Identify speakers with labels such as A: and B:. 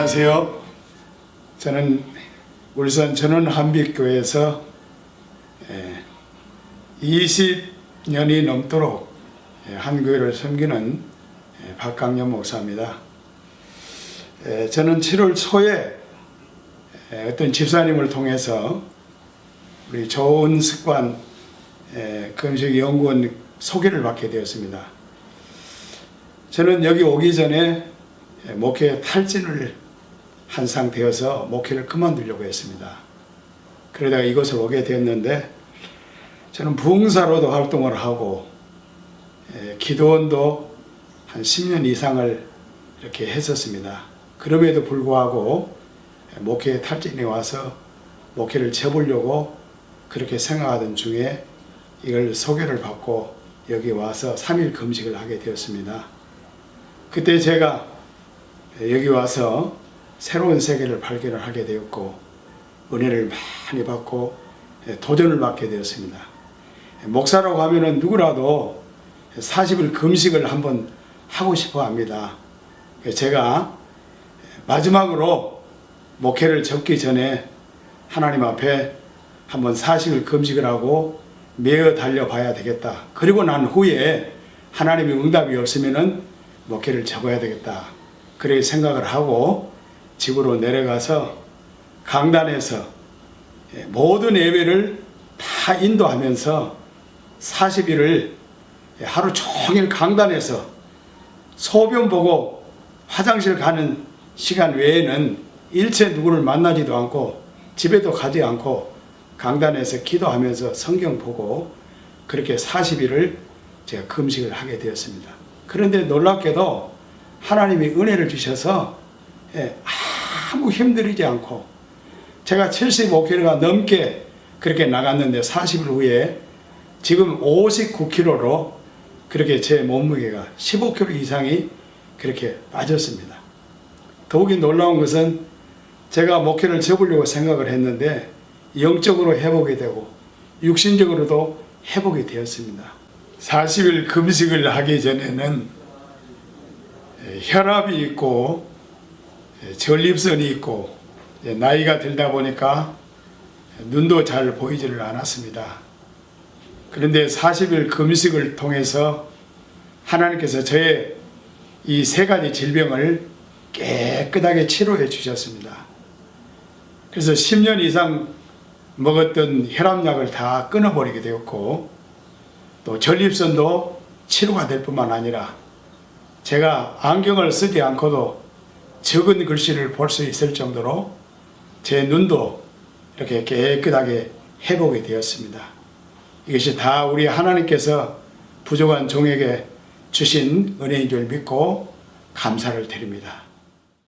A: 안녕하세요. 저는 울산 전원 한빛교회에서 20년이 넘도록 예, 한 교회를 섬기는 예, 박강현 목사입니다. 에, 저는 7월 초에 에, 어떤 집사님을 통해서 우리 좋은 습관 에, 금식 연구원 소개를 받게 되었습니다. 저는 여기 오기 전에 예, 목회 탈진을 한 상태여서 목회를 그만두려고 했습니다. 그러다가 이곳을 오게 되었는데 저는 부흥사로도 활동을 하고 예, 기도원도 한 10년 이상을 이렇게 했었습니다. 그럼에도 불구하고 예, 목회 탈진이 와서 목회를 접으려고 그렇게 생각하던 중에 이걸 소개를 받고 여기 와서 3일 금식을 하게 되었습니다. 그때 제가 여기 와서 새로운 세계를 발견을 하게 되었고 은혜를 많이 받고 도전을 받게 되었습니다. 목사라고 하면은 누구라도 40일 금식을 한번 하고 싶어 합니다. 제가 마지막으로 목회를 접기 전에 하나님 앞에 한번 40일 금식을 하고 매어 달려 봐야 되겠다. 그리고 난 후에 하나님의 응답이 없으면은 목회를 접어야 되겠다. 그렇게 생각을 하고 집으로 내려가서 강단에서 모든 예배를 다 인도하면서 40일을 하루 종일 강단에서 소변 보고 화장실 가는 시간 외에는 일체 누구를 만나지도 않고 집에도 가지 않고 강단에서 기도하면서 성경 보고 그렇게 40일을 제가 금식을 하게 되었습니다. 그런데 놀랍게도 하나님이 은혜를 주셔서 예, 아무 힘들이지 않고 제가 75kg가 넘게 그렇게 나갔는데 40일 후에 지금 59kg로 그렇게 제 몸무게가 15kg 이상이 그렇게 빠졌습니다. 더욱이 놀라운 것은 제가 목회를 접으려고 생각을 했는데 영적으로 회복이 되고 육신적으로도 회복이 되었습니다. 40일 금식을 하기 전에는 혈압이 있고 전립선이 있고 나이가 들다 보니까 눈도 잘 보이지를 않았습니다. 그런데 40일 금식을 통해서 하나님께서 저의 이 세 가지 질병을 깨끗하게 치료해 주셨습니다. 그래서 10년 이상 먹었던 혈압약을 다 끊어버리게 되었고 또 전립선도 치료가 될 뿐만 아니라 제가 안경을 쓰지 않고도 적은 글씨를 볼 수 있을 정도로 제 눈도 이렇게 깨끗하게 회복이 되었습니다. 이것이 다 우리 하나님께서 부족한 종에게 주신 은혜인 줄 믿고 감사를 드립니다.